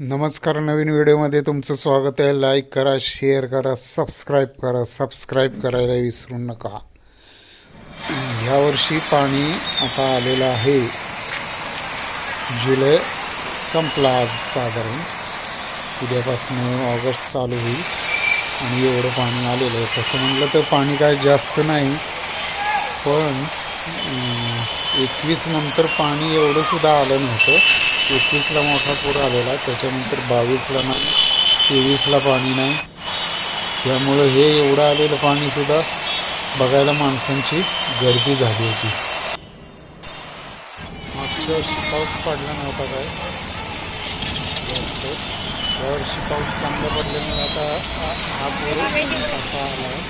नमस्कार नवीन व्हिडिओमध्ये तुमचं स्वागत आहे. लाईक करा शेअर करा सबस्क्राईब करा. सबस्क्राईब करायला विसरू नका. ह्यावर्षी पाणी आता आलेलं आहे. जुलै संपला आज साधारण. उद्यापासून ऑगस्ट चालू होईल आणि एवढं पाणी आलेलं आहे. तसं म्हटलं तर पाणी काय जास्त नाही पण एकवीस नंतर पाणी एवढंसुद्धा आलं नव्हतं. एकवीसला मोठा पूर आलेला त्याच्यानंतर बावीसला नाही तेवीसला पाणी नाही. त्यामुळं हे एवढं आलेलं पाणीसुद्धा बघायला माणसांची गर्दी झाली होती. मागच्या वर्षी पाऊस पडला नव्हता काय? जास्त यावर्षी पाऊस चांगला पडल्यामुळे आता हा- पूर असा आला आहे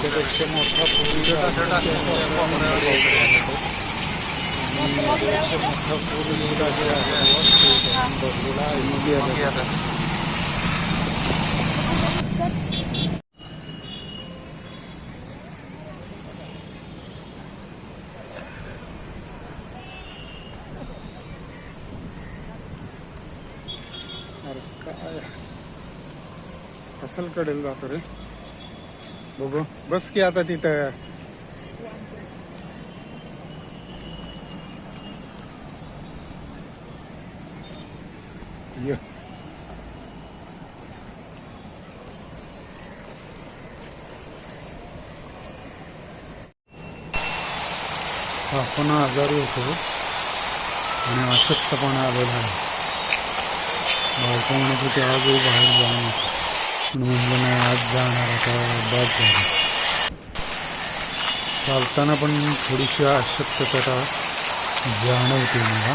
त्यापेक्षा मोठा पूर कडेल जातो रे. बघू. बस की आता तिथं. ये आपण आजारी होतो आणि अशक्तपणा आलेला आहे. बायको म्हणत होती आजही बाहेर जाऊ पण म्हणलं नाही आज जाणार आता बाद जाणार चालताना पण थोडीशी अशक्तता जाणवते मला.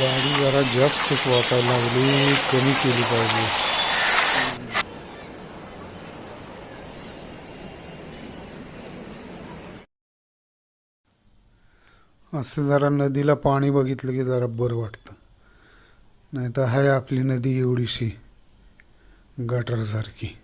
गाडी जरा जास्तच वाटायला लागली. कमी केली पाहिजे. असं जरा नदीला पाणी बघितलं की जरा बरं वाटतं. नाही तर आहे आपली नदी एवढीशी गटरसारखी.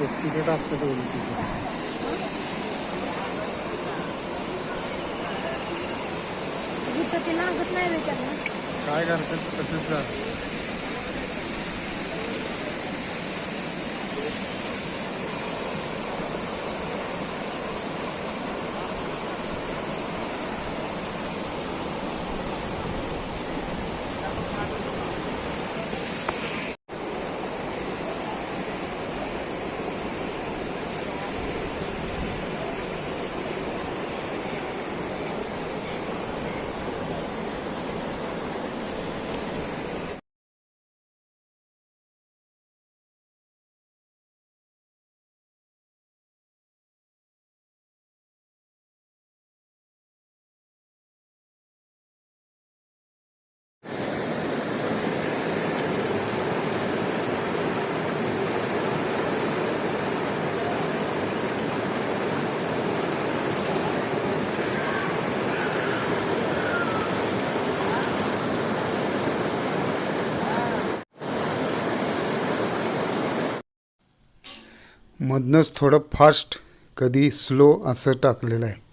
तिकीट असतं तेवढी तिकीट काय करतात तसंच झालं मधनंच थोडं फास्ट कधी स्लो असं टाकलेलं आहे.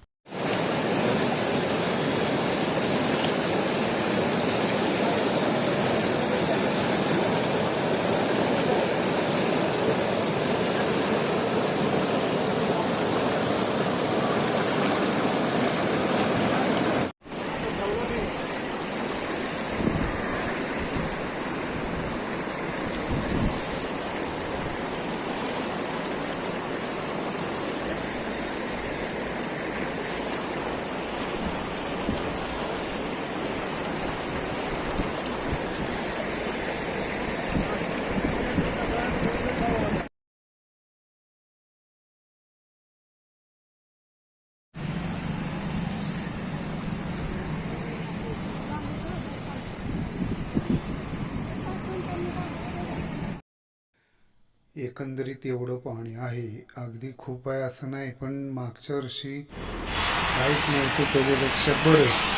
एकंदरीत एवढं पाणी आहे. अगदी खूप आहे असं नाही पण मागच्या वर्षी काहीच नव्हतं त्याच्यापेक्षा बरं.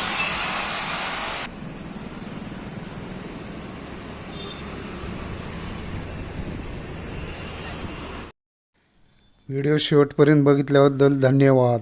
व्हिडिओ शेवटपर्यंत बघितल्याबद्दल धन्यवाद.